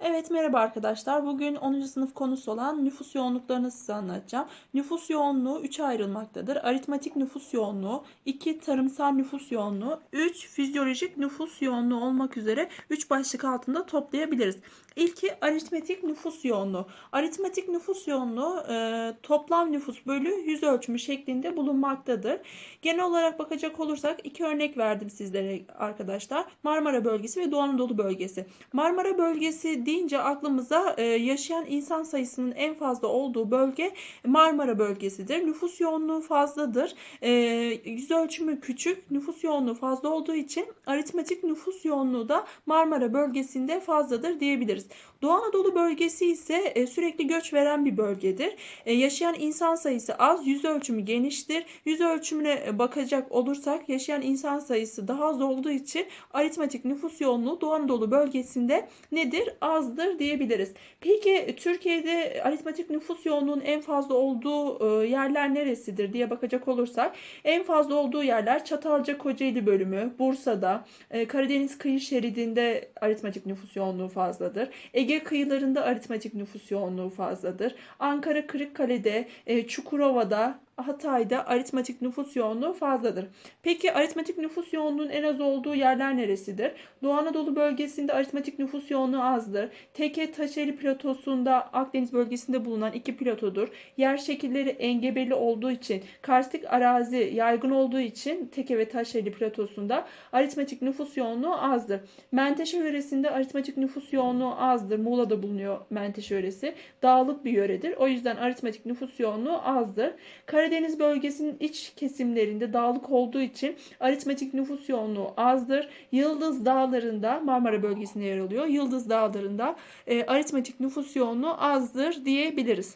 Evet merhaba arkadaşlar. Bugün 10. sınıf konusu olan nüfus yoğunluklarını size anlatacağım. Nüfus yoğunluğu 3'e ayrılmaktadır. Aritmatik nüfus yoğunluğu, 2 tarımsal nüfus yoğunluğu, 3 fizyolojik nüfus yoğunluğu olmak üzere 3 başlık altında toplayabiliriz. İlki aritmetik nüfus yoğunluğu. Aritmetik nüfus yoğunluğu e, toplam nüfus bölü yüz ölçümü şeklinde bulunmaktadır. Genel olarak bakacak olursak iki örnek verdim sizlere arkadaşlar. Marmara bölgesi ve Doğu Anadolu bölgesi. Marmara bölgesi deyince aklımıza e, yaşayan insan sayısının en fazla olduğu bölge Marmara bölgesidir. Nüfus yoğunluğu fazladır. E, yüz ölçümü küçük, nüfus yoğunluğu fazla olduğu için aritmetik nüfus yoğunluğu da Marmara bölgesinde fazladır diyebiliriz. Doğu Anadolu bölgesi ise e, sürekli göç veren bir bölgedir. E, yaşayan insan sayısı az, yüz ölçümü geniştir. Yüz ölçümüne bakacak olursak yaşayan insan sayısı daha az olduğu için aritmetik nüfus yoğunluğu Doğu Anadolu bölgesinde nedir? Azdır diyebiliriz. Peki Türkiye'de aritmetik nüfus yoğunluğunun en fazla olduğu yerler neresidir diye bakacak olursak en fazla olduğu yerler Çatalca Kocaeli bölümü, Bursa'da, Karadeniz kıyı şeridinde aritmetik nüfus yoğunluğu fazladır. Ege kıyılarında aritmetik nüfus yoğunluğu fazladır. Ankara Kırıkkale'de, Çukurova'da, Hatay'da aritmetik nüfus yoğunluğu fazladır. Peki aritmetik nüfus yoğunluğunun en az olduğu yerler neresidir? Doğu Anadolu bölgesinde aritmetik nüfus yoğunluğu azdır. Teke Taşeli platosunda Akdeniz bölgesinde bulunan iki platodur. Yer şekilleri engebeli olduğu için, karstik arazi yaygın olduğu için Teke ve Taşeli platosunda aritmetik nüfus yoğunluğu azdır. Menteşe yöresinde aritmetik nüfus yoğunluğu azdır. Muğla'da bulunuyor Menteşe yöresi. Dağlık bir yöredir. O yüzden aritmetik nüfus yoğunluğu azdır. Karadeniz Karadeniz bölgesinin iç kesimlerinde dağlık olduğu için aritmetik nüfus yoğunluğu azdır. Yıldız Dağları'nda Marmara bölgesinde yer alıyor. Yıldız Dağları'nda e, aritmetik nüfus yoğunluğu azdır diyebiliriz.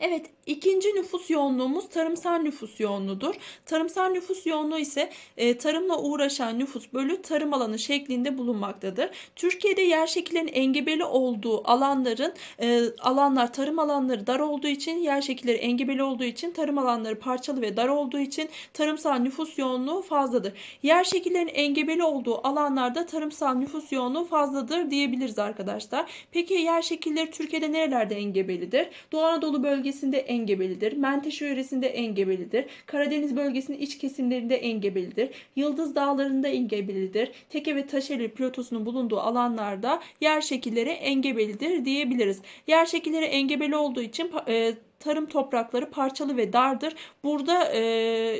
Evet, ikinci nüfus yoğunluğumuz tarımsal nüfus yoğunluğudur. Tarımsal nüfus yoğunluğu ise e, tarımla uğraşan nüfus bölü tarım alanı şeklinde bulunmaktadır. Türkiye'de yer şekillerinin engebeli olduğu alanların e, alanlar tarım alanları dar olduğu için yer şekilleri engebeli olduğu için tarım alanları parçalı ve dar olduğu için tarımsal nüfus yoğunluğu fazladır. Yer şekillerinin engebeli olduğu alanlarda tarımsal nüfus yoğunluğu fazladır diyebiliriz arkadaşlar. Peki yer şekilleri Türkiye'de nerelerde engebelidir? Doğu Anadolu bölgesi bölgesinde engebelidir. Menteşe yöresinde engebelidir. Karadeniz bölgesinin iç kesimlerinde engebelidir. Yıldız dağlarında engebelidir. Teke ve Taşeli platosunun bulunduğu alanlarda yer şekilleri engebelidir diyebiliriz. Yer şekilleri engebeli olduğu için e, tarım toprakları parçalı ve dardır. Burada e,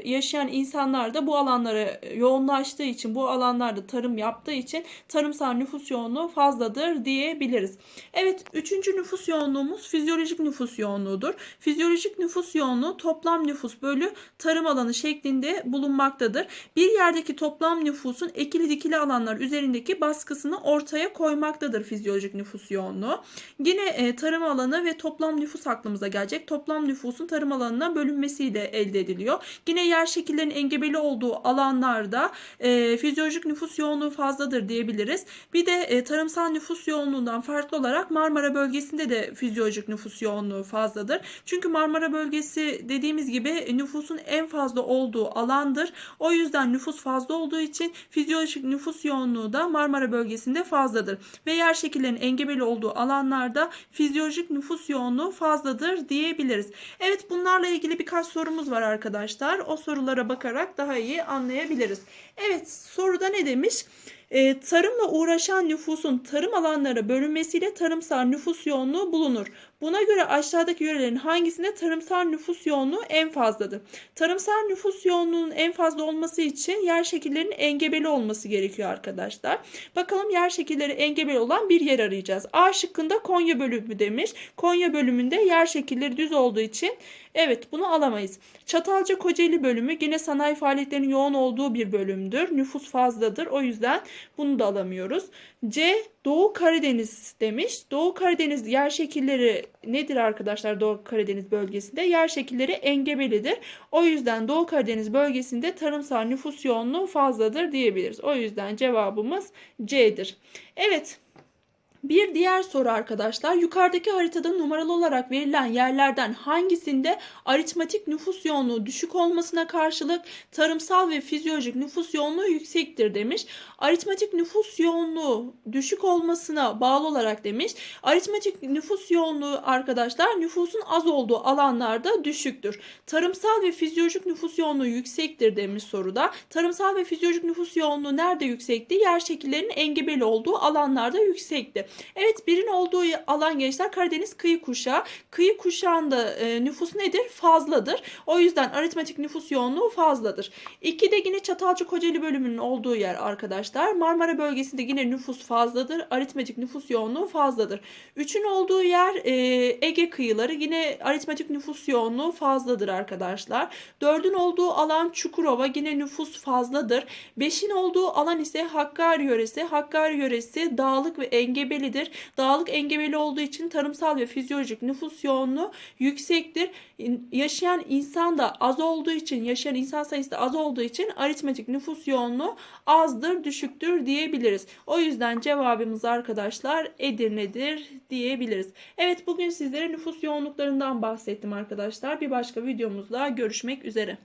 yaşayan insanlar da bu alanlara yoğunlaştığı için, bu alanlarda tarım yaptığı için tarımsal nüfus yoğunluğu fazladır diyebiliriz. Evet, üçüncü nüfus yoğunluğumuz fizyolojik nüfus yoğunluğudur. Fizyolojik nüfus yoğunluğu toplam nüfus bölü tarım alanı şeklinde bulunmaktadır. Bir yerdeki toplam nüfusun ekili dikili alanlar üzerindeki baskısını ortaya koymaktadır fizyolojik nüfus yoğunluğu. Yine e, tarım alanı ve toplam nüfus aklımıza gelecek toplam nüfusun tarım alanına bölünmesiyle elde ediliyor. Yine yer şekillerinin engebeli olduğu alanlarda e, fizyolojik nüfus yoğunluğu fazladır diyebiliriz. Bir de e, tarımsal nüfus yoğunluğundan farklı olarak Marmara bölgesinde de fizyolojik nüfus yoğunluğu fazladır. Çünkü Marmara bölgesi dediğimiz gibi nüfusun en fazla olduğu alandır. O yüzden nüfus fazla olduğu için fizyolojik nüfus yoğunluğu da Marmara bölgesinde fazladır. Ve yer şekillerinin engebeli olduğu alanlarda fizyolojik nüfus yoğunluğu fazladır diyebiliriz yapabiliriz. Evet bunlarla ilgili birkaç sorumuz var arkadaşlar. O sorulara bakarak daha iyi anlayabiliriz. Evet soruda ne demiş? Ee, tarımla uğraşan nüfusun tarım alanları bölünmesiyle tarımsal nüfus yoğunluğu bulunur. Buna göre aşağıdaki yörelerin hangisinde tarımsal nüfus yoğunluğu en fazladır? Tarımsal nüfus yoğunluğunun en fazla olması için yer şekillerinin engebeli olması gerekiyor arkadaşlar. Bakalım yer şekilleri engebeli olan bir yer arayacağız. A şıkkında Konya bölümü demiş. Konya bölümünde yer şekilleri düz olduğu için evet bunu alamayız. Çatalca Kocaeli bölümü yine sanayi faaliyetlerinin yoğun olduğu bir bölümdür. Nüfus fazladır. O yüzden bunu da alamıyoruz. C Doğu Karadeniz demiş. Doğu Karadeniz yer şekilleri nedir arkadaşlar Doğu Karadeniz bölgesinde? Yer şekilleri engebelidir. O yüzden Doğu Karadeniz bölgesinde tarımsal nüfus yoğunluğu fazladır diyebiliriz. O yüzden cevabımız C'dir. Evet. Bir diğer soru arkadaşlar. Yukarıdaki haritada numaralı olarak verilen yerlerden hangisinde aritmatik nüfus yoğunluğu düşük olmasına karşılık tarımsal ve fizyolojik nüfus yoğunluğu yüksektir demiş. Aritmatik nüfus yoğunluğu düşük olmasına bağlı olarak demiş. Aritmatik nüfus yoğunluğu arkadaşlar nüfusun az olduğu alanlarda düşüktür. Tarımsal ve fizyolojik nüfus yoğunluğu yüksektir demiş soruda. Tarımsal ve fizyolojik nüfus yoğunluğu nerede yüksekti? Yer şekillerinin engebeli olduğu alanlarda yüksekti. Evet birin olduğu alan gençler Karadeniz kıyı kuşağı. Kıyı kuşağında e, nüfus nedir? Fazladır. O yüzden aritmetik nüfus yoğunluğu fazladır. İki de yine Çatalca Kocaeli bölümünün olduğu yer arkadaşlar. Marmara bölgesinde yine nüfus fazladır. Aritmetik nüfus yoğunluğu fazladır. Üçün olduğu yer e, Ege kıyıları yine aritmetik nüfus yoğunluğu fazladır arkadaşlar. Dördün olduğu alan Çukurova yine nüfus fazladır. Beşin olduğu alan ise Hakkari yöresi. Hakkari yöresi dağlık ve engebelidir. Dağlık engebeli olduğu için tarımsal ve fizyolojik nüfus yoğunluğu yüksektir. Yaşayan insan da az olduğu için, yaşayan insan sayısı da az olduğu için aritmetik nüfus yoğunluğu azdır, düşüktür diyebiliriz. O yüzden cevabımız arkadaşlar Edirne'dir diyebiliriz. Evet bugün sizlere nüfus yoğunluklarından bahsettim arkadaşlar. Bir başka videomuzda görüşmek üzere.